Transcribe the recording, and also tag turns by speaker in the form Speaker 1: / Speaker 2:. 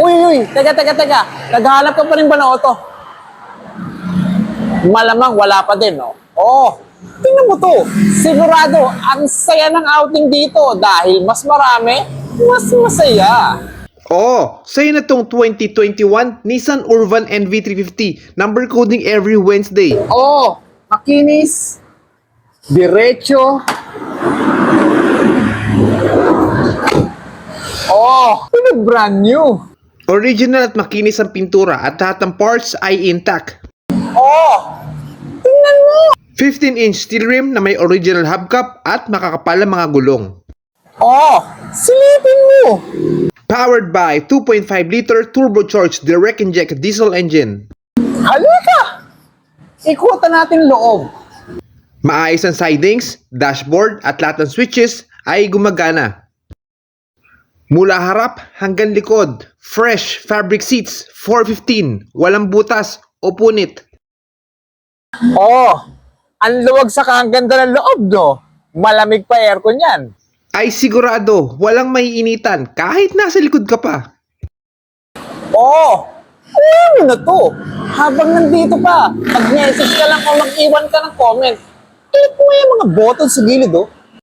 Speaker 1: Uy, uy, teka, teka, teka. Naghahanap ka pa rin ba ng auto? Malamang wala pa din, no? Oh, tingnan mo to. Sigurado, ang saya ng outing dito dahil mas marami, mas masaya.
Speaker 2: Oo, sa'yo na tong 2021 Nissan Urban NV350. Number coding every Wednesday.
Speaker 1: Oh, makinis, diretso. Brand new.
Speaker 2: Original at makinis ang pintura at lahat ng parts ay intact.
Speaker 1: Oh, tingnan mo.
Speaker 2: 15-inch steel rim na may original hubcap at makakapal ang mga gulong.
Speaker 1: Oh, silipin mo.
Speaker 2: Powered by 2.5 liter turbocharged direct inject diesel engine.
Speaker 1: Halika! Ikutan natin loob.
Speaker 2: Maayos ang sidings, dashboard at lahat ng switches ay gumagana. Mula harap hanggang likod, fresh fabric seats, 415, walang butas o punit.
Speaker 1: Oh, ang luwag sa ganda ng loob, no? Malamig pa aircon yan.
Speaker 2: Ay sigurado, walang maiinitan kahit nasa likod ka pa.
Speaker 1: Oh, alam mo na to. Habang nandito pa, mag-message ka lang o mag-iwan ka ng comment. Click mo yung mga button sa gilid, oh.